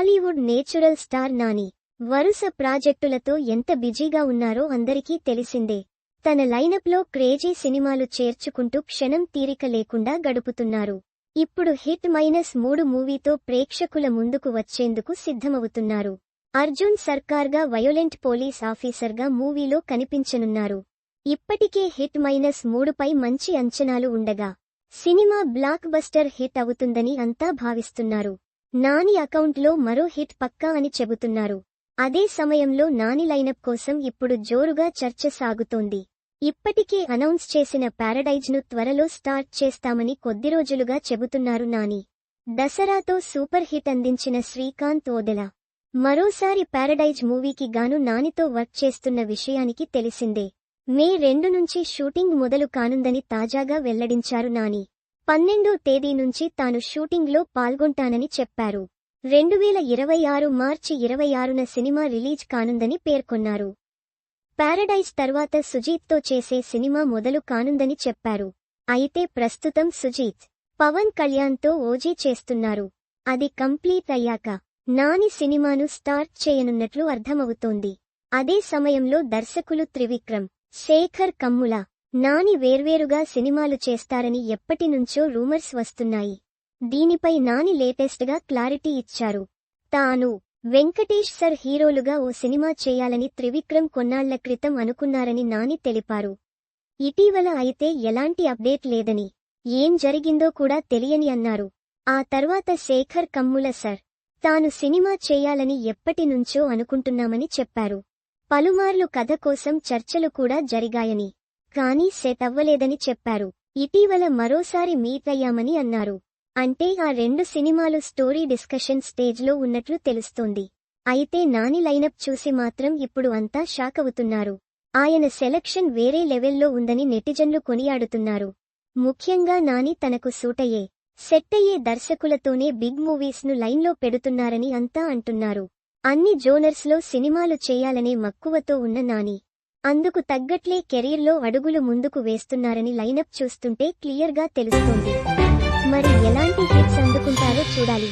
Tollywood natural star Nani. వరుస ప్రాజెక్టులతో ఎంత బిజీగా ఉన్నారో అందరికీ తెలిసిందే. తన లైనప్లో క్రేజీ సినిమాలు చేర్చుకుంటూ క్షణం తీరిక లేకుండా గడుపుతున్నారు. ఇప్పుడు హిట్ మైనస్ మూడు మూవీతో ప్రేక్షకుల ముందుకు వచ్చేందుకు సిద్ధమవుతున్నారు. అర్జున్ సర్కార్గా వయోలెంట్ పోలీస్ ఆఫీసర్గా మూవీలో కనిపించనున్నారు. ఇప్పటికే హిట్ మైనస్ మూడుపై మంచి అంచనాలు ఉండగా సినిమా బ్లాక్ బస్టర్ హిట్ అవుతుందని అంతా భావిస్తున్నారు. నాని అకౌంట్లో మరో హిట్ పక్కా అని చెబుతున్నారు. అదే సమయంలో నాని లైనప్ కోసం ఇప్పుడు జోరుగా చర్చ సాగుతోంది. ఇప్పటికే అనౌన్స్ చేసిన ప్యారడైజ్ను త్వరలో స్టార్ట్ చేస్తామని కొద్ది రోజులుగా చెబుతున్నారు నాని. దసరాతో సూపర్ హిట్ అందించిన శ్రీకాంత్ ఓదెల. మరోసారి ప్యారడైజ్ మూవీకి గాను నానితో వర్క్ చేస్తున్న విషయానికి తెలిసిందే. మే రెండు నుంచి షూటింగ్ మొదలు కానుందని తాజాగా వెల్లడించారు నాని. పన్నెండో తేదీ నుంచి తాను షూటింగ్లో పాల్గొంటానని చెప్పారు. రెండు వేల ఇరవై ఆరు మార్చి ఇరవై ఆరున సినిమా రిలీజ్ కానుందని పేర్కొన్నారు. ప్యారడైజ్ తర్వాత సుజీత్తో చేసే సినిమా మొదలు కానుందని చెప్పారు. అయితే ప్రస్తుతం సుజీత్ పవన్ కళ్యాణ్తో ఓజీ చేస్తున్నారు. అది కంప్లీట్ అయ్యాక నాని సినిమాను స్టార్ట్ చేయనున్నట్లు అర్థమవుతోంది. అదే సమయంలో దర్శకులు త్రివిక్రమ్ శేఖర్ కమ్ముల నాని వేర్వేరుగా సినిమాలు చేస్తారని ఎప్పటినుంచో రూమర్స్ వస్తున్నాయి. దీనిపై నాని లేటెస్ట్గా క్లారిటీ ఇచ్చారు. తాను వెంకటేష్ సర్ హీరోలుగా ఓ సినిమా చేయాలని త్రివిక్రమ్ కొన్నాళ్ళ క్రితం అనుకున్నారని నాని తెలిపారు. ఇటీవల అయితే ఎలాంటి అప్డేట్ లేదని ఏం జరిగిందో కూడా తెలియని అన్నారు. ఆ తర్వాత శేఖర్ కమ్ముల సర్ తాను సినిమా చేయాలని ఎప్పటినుంచో అనుకుంటున్నామని చెప్పారు. పలుమార్లు కథ కోసం చర్చలు కూడా జరిగాయని కానీ సెట్ అవ్వలేదని చెప్పారు. ఇటీవల మరోసారి మీట్ అయ్యామని అన్నారు. అంటే ఆ రెండు సినిమాలు స్టోరీ డిస్కషన్ స్టేజ్లో ఉన్నట్లు తెలుస్తోంది. అయితే నాని లైనప్ చూసి మాత్రం ఇప్పుడు అంతా షాక్ అవుతున్నారు. ఆయన సెలక్షన్ వేరే లెవెల్లో ఉందని నెటిజన్లు కొనియాడుతున్నారు. ముఖ్యంగా నాని తనకు సూటయ్యే సెట్టయ్యే దర్శకులతోనే బిగ్ మూవీస్ను లైన్లో పెడుతున్నారని అంతా అంటున్నారు. అన్ని జోనర్స్లో సినిమాలు చేయాలనే మక్కువతో ఉన్న నాని. అందుకు తగ్గట్లే కెరీర్లో అడుగులు ముందుకు వేస్తున్నారని లైనప్ చూస్తుంటే క్లియర్గా తెలుస్తోంది. మరి ఎలాంటి హిట్స్ అందుకుంటారో చూడాలి.